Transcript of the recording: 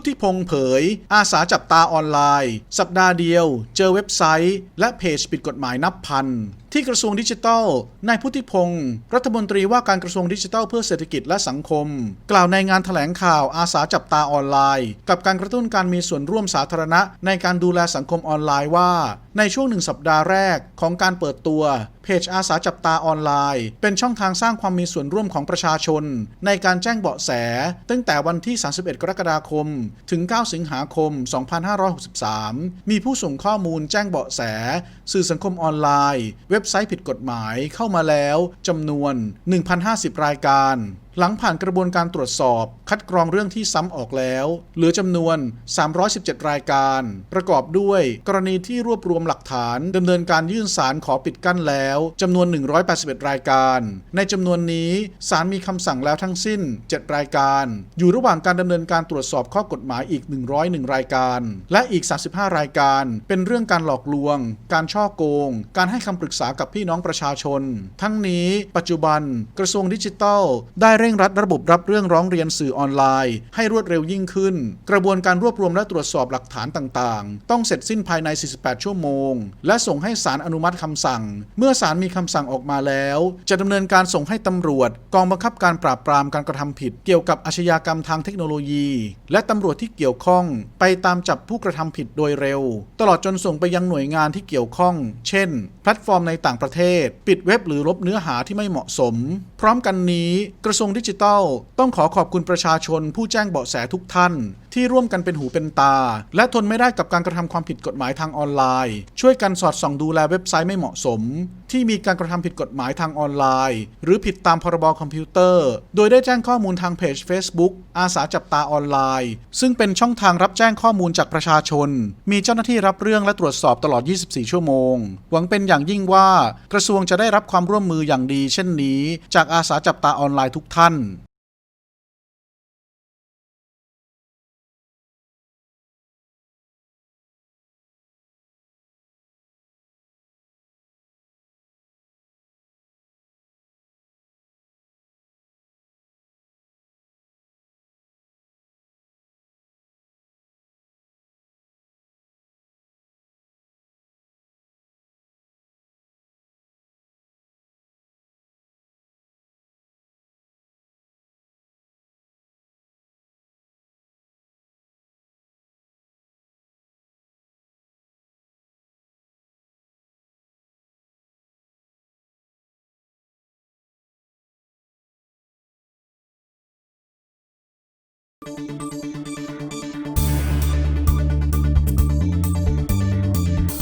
ทธิพงศ์เผย อาสาจับตาออนไลน์ สัปดาห์เดียว เจอเว็บไซต์ และเพจผิดกฎหมายนับพันที่กระทรวงดิจิทัล นายพุทธิพงศ์รัฐมนตรีว่าการกระทรวงดิจิทัลเพื่อเศรษฐกิจและสังคม กล่าวในงานแถลงข่าวอาสาจับตาออนไลน์ กับการกระตุ้นการมีส่วนร่วมสาธารณะ ในการดูแลสังคมออนไลน์ว่าในช่วงหนึ่งสัปดาห์แรกของการเปิดตัวเพจอาสาจับตาออนไลน์ เป็นช่องทางสร้างความมีส่วนร่วมของประชาชน ในการแจ้งเบาะแส ตั้งแต่วันที่ 31 กรกฎาคม ถึง 9 สิงหาคม 2563 มีผู้ส่งข้อมูลแจ้งเบาะแส สื่อสังคมออนไลน์ เว็บไซต์ผิดกฎหมายเข้ามาแล้วจำนวน 1,050 รายการหลังผ่านกระบวนการตรวจสอบ คัดกรองเรื่องที่ซ้ำออกแล้ว เหลือจำนวน 317 รายการ ประกอบด้วย กรณีที่รวบรวมหลักฐานดำเนินการยื่นสารขอปิดกั้นแล้วจำนวน 181 รายการ ในจำนวนนี้ศาลมีคำสั่งแล้วทั้งสิ้น 7 รายการ อยู่ระหว่างการดำเนินการตรวจสอบข้อกฎหมายอีก 101 รายการ และอีก 35 รายการ เป็นเรื่องการหลอกลวง การช่อโกง การให้คำปรึกษากับพี่น้องประชาชน ทั้งนี้ ปัจจุบัน กระทรวงดิจิทัลได้เร่งรัดระบบรับเรื่องร้องเรียนสื่อออนไลน์ ให้รวดเร็วยิ่งขึ้น กระบวนการรวบรวมและตรวจสอบหลักฐานต่างๆ ต้องเสร็จสิ้นภายใน 48 ชั่วโมง และส่งให้ศาลอนุมัติคำสั่ง เมื่อศาลมีคำสั่งออกมาแล้ว จะดำเนินการส่งให้ตำรวจ กองบังคับการปราบปรามการกระทำผิด เกี่ยวกับอาชญากรรมทางเทคโนโลยี และตำรวจที่เกี่ยวข้อง ไปตามจับผู้กระทำผิดโดยเร็ว ตลอดจนส่งไปยังหน่วยงานที่เกี่ยวข้อง เช่น แพลตฟอร์มในต่างประเทศ ปิดเว็บหรือลบเนื้อหาที่ไม่เหมาะสม พร้อมกันนี้กระทรวงดิจิทัล ต้องขอขอบคุณประชาชนผู้แจ้งเบาะแสทุกท่านที่ร่วมกันเป็นหูเป็นตา และทนไม่ได้กับการกระทำความผิดกฎหมายทางออนไลน์ ช่วยกันสอดส่องดูแลเว็บไซต์ไม่เหมาะสม ที่มีการกระทำผิดกฎหมายทางออนไลน์ หรือผิดตามพรบคอมพิวเตอร์ โดยได้แจ้งข้อมูลทางเพจ Facebook อาสาจับตาออนไลน์ ซึ่งเป็นช่องทางรับแจ้งข้อมูลจากประชาชน มีเจ้าหน้าที่รับเรื่องและตรวจสอบตลอด 24 ชั่วโมง หวังเป็นอย่างยิ่งว่ากระทรวงจะได้รับความร่วมมืออย่างดี เช่นนี้ จากอาสาจับตาออนไลน์ทุกท่าน